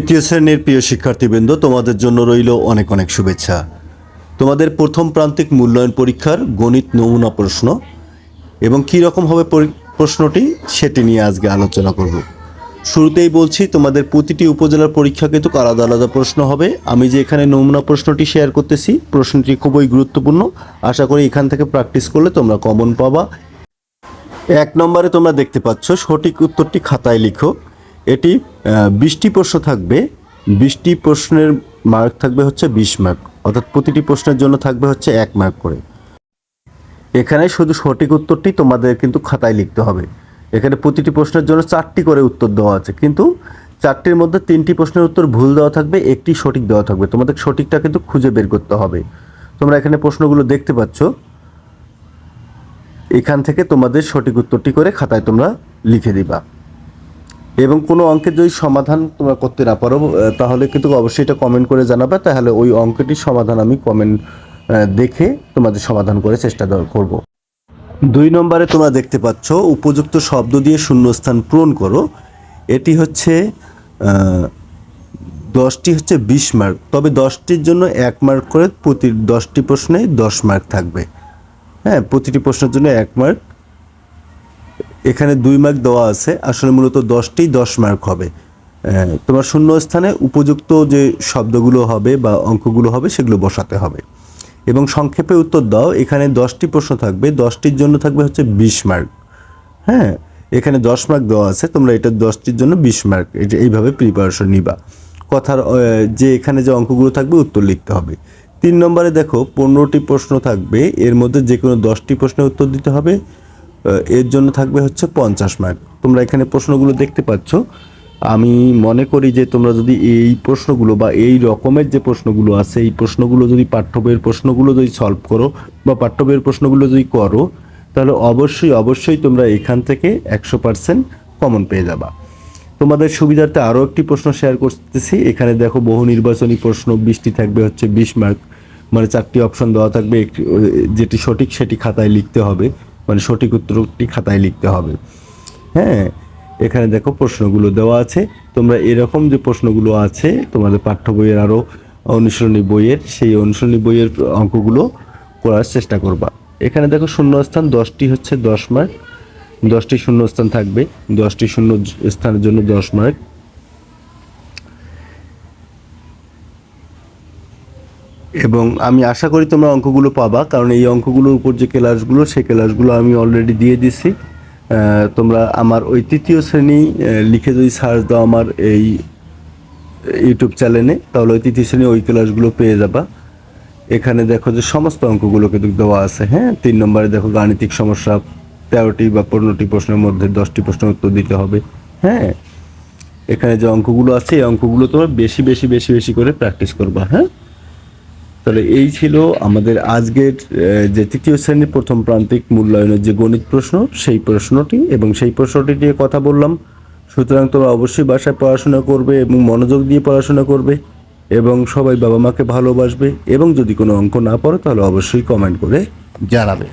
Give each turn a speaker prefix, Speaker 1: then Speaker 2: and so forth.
Speaker 1: তৃতীয় শ্রেণির প্রিয় শিক্ষার্থীবৃন্দ, তোমাদের জন্য রইল অনেক অনেক শুভেচ্ছা। তোমাদের প্রথম প্রান্তিক মূল্যায়ন পরীক্ষার গণিত নমুনা প্রশ্ন এবং কী রকম হবে প্রশ্নটি সেটি নিয়ে আজকে আলোচনা করব। শুরুতেই বলছি, তোমাদের প্রতিটি উপজেলার পরীক্ষা কিন্তু আলাদা আলাদা প্রশ্ন হবে। আমি যে এখানে নমুনা প্রশ্নটি শেয়ার করতেছি, প্রশ্নটি খুবই গুরুত্বপূর্ণ। আশা করি এখান থেকে প্র্যাকটিস করলে তোমরা কমন পাবা। এক নম্বরে তোমরা দেখতে পাচ্ছ, সঠিক উত্তরটি খাতায় লিখো। এটি বিশটি প্রশ্ন থাকবে বিশটি প্রশ্নের মার্ক থাকবে হচ্ছে বিশ মার্ক অর্থাৎ প্রতিটি প্রশ্নের জন্য থাকবে হচ্ছে এক মার্ক করে। এখানে শুধু সঠিক উত্তরটি তোমাদের কিন্তু খাতায় লিখতে হবে। এখানে প্রতিটি প্রশ্নের জন্য চারটি করে উত্তর দেওয়া আছে, কিন্তু চারটির মধ্যে তিনটি প্রশ্নের উত্তর ভুল দেওয়া থাকবে, একটি সঠিক দেওয়া থাকবে। তোমাদের সঠিকটা কিন্তু খুঁজে বের করতে হবে। তোমরা এখানে প্রশ্নগুলো দেখতে পাচ্ছ। এখান থেকে তোমাদের সঠিক উত্তরটি করে খাতায় তোমরা লিখে দিবা। এবং কোনো অঙ্কের যদি সমাধান তোমরা করতে না পারো তাহলে কিন্তু অবশ্যই এটা কমেন্ট করে জানাবে। তাহলে ওই অঙ্কটির সমাধান আমি কমেন্ট দেখে তোমাদের সমাধান করে চেষ্টা করব। দুই নম্বরে তোমরা দেখতে পাচ্ছ, উপযুক্ত শব্দ দিয়ে শূন্যস্থান পূরণ করো। এটি হচ্ছে দশটি হচ্ছে বিশ মার্ক তবে দশটির জন্য এক মার্ক করে প্রতি দশটি প্রশ্নে দশ মার্ক থাকবে। হ্যাঁ প্রতিটি প্রশ্নের জন্য এক মার্ক এখানে দুই মার্ক দেওয়া আছে। আসলে মূলত দশটি, দশ মার্ক হবে। তোমার শূন্য স্থানে উপযুক্ত যে শব্দগুলো হবে বা অঙ্কগুলো হবে, সেগুলো বসাতে হবে। এবং সংক্ষেপে উত্তর দাও, এখানে দশটি প্রশ্ন থাকবে, দশটির জন্য থাকবে হচ্ছে বিশ মার্ক হ্যাঁ এখানে দশ মার্ক দেওয়া আছে, তোমরা এটা দশটির জন্য বিশ মার্ক এটা এইভাবে প্রিপারেশন নিবা। কথার যে এখানে যে অঙ্কগুলো থাকবে, উত্তর লিখতে হবে। তিন নম্বরে দেখো, পনেরোটি প্রশ্ন থাকবে, এর মধ্যে যে কোনো দশটি প্রশ্নের উত্তর দিতে হবে। এর জন্য থাকবে হচ্ছে পঞ্চাশ মার্ক তোমরা এখানে প্রশ্নগুলো দেখতে পাচ্ছ। আমি মনে করি যে তোমরা যদি এই প্রশ্নগুলো বা এই রকমের যে প্রশ্নগুলো আছে, এই প্রশ্নগুলো যদি পাঠ্য বইয়ের প্রশ্নগুলো যদি সলভ করো বা পাঠ্য বইয়ের প্রশ্নগুলো যদি করো, তাহলে অবশ্যই অবশ্যই তোমরা এখান থেকে একশো পার্সেন্ট কমন পেয়ে যাবা। তোমাদের সুবিধার্থে আরও একটি প্রশ্ন শেয়ার করতেছি। এখানে দেখো বহু নির্বাচনী প্রশ্ন বিশটি থাকবে হচ্ছে বিশ মার্ক মানে চারটি অপশন দেওয়া থাকবে, একটি, যেটি সঠিক সেটি খাতায় লিখতে হবে। মানে সঠিক উত্তরটি খাতায় লিখতে হবে। হ্যাঁ এখানে দেখো প্রশ্নগুলো দেওয়া আছে। তোমরা এরকম যে প্রশ্নগুলো আছে, তোমাদের পাঠ্য বইয়ের আরও অনুশীলনী বইয়ের, সেই অনুশীলনী বইয়ের অঙ্কগুলো করার চেষ্টা করবা। এখানে দেখো শূন্যস্থান, দশটি হচ্ছে দশ মার্ক দশটি শূন্যস্থান থাকবে। দশটি শূন্য স্থানের জন্য দশ মার্ক এবং আমি আশা করি তোমরা অঙ্কগুলো পাবা, কারণ এই অঙ্কগুলোর উপর যে ক্লাসগুলো সেই ক্লাসগুলো আমি অলরেডি দিয়ে দিছি। তোমরা আমার ওই তৃতীয় শ্রেণি লিখে যদি সার্চ দাও আমার এই ইউটিউব চ্যানেলে, তাহলে ওই তৃতীয় শ্রেণি ওই ক্লাসগুলো পেয়ে যাবা। এখানে দেখো যে সমস্ত অঙ্কগুলো কিন্তু দেওয়া আছে হ্যাঁ? তিন নম্বরে দেখো গাণিতিক সমস্যা, তেরোটি বা পনেরোটি প্রশ্নের মধ্যে দশটি প্রশ্নের উত্তর দিতে হবে হ্যাঁ? এখানে যে অঙ্কগুলো আছে, এই অঙ্কগুলো তোমরা বেশি বেশি বেশি বেশি করে প্র্যাকটিস করবা হ্যাঁ? তাহলে এই ছিল আমাদের আজকের যে তৃতীয় শ্রেণির প্রথম প্রান্তিক মূল্যায়নের যে গণিত প্রশ্ন, সেই প্রশ্নটি এবং সেই প্রশ্নটি নিয়ে কথা বললাম। সুতরাং তোমরা অবশ্যই বাসায় পড়াশোনা করবে এবং মনোযোগ দিয়ে পড়াশোনা করবে এবং সবাই বাবা মাকে ভালোবাসবে এবং যদি কোনো অঙ্ক না পড়ো তাহলে অবশ্যই কমেন্ট করে জানাবে।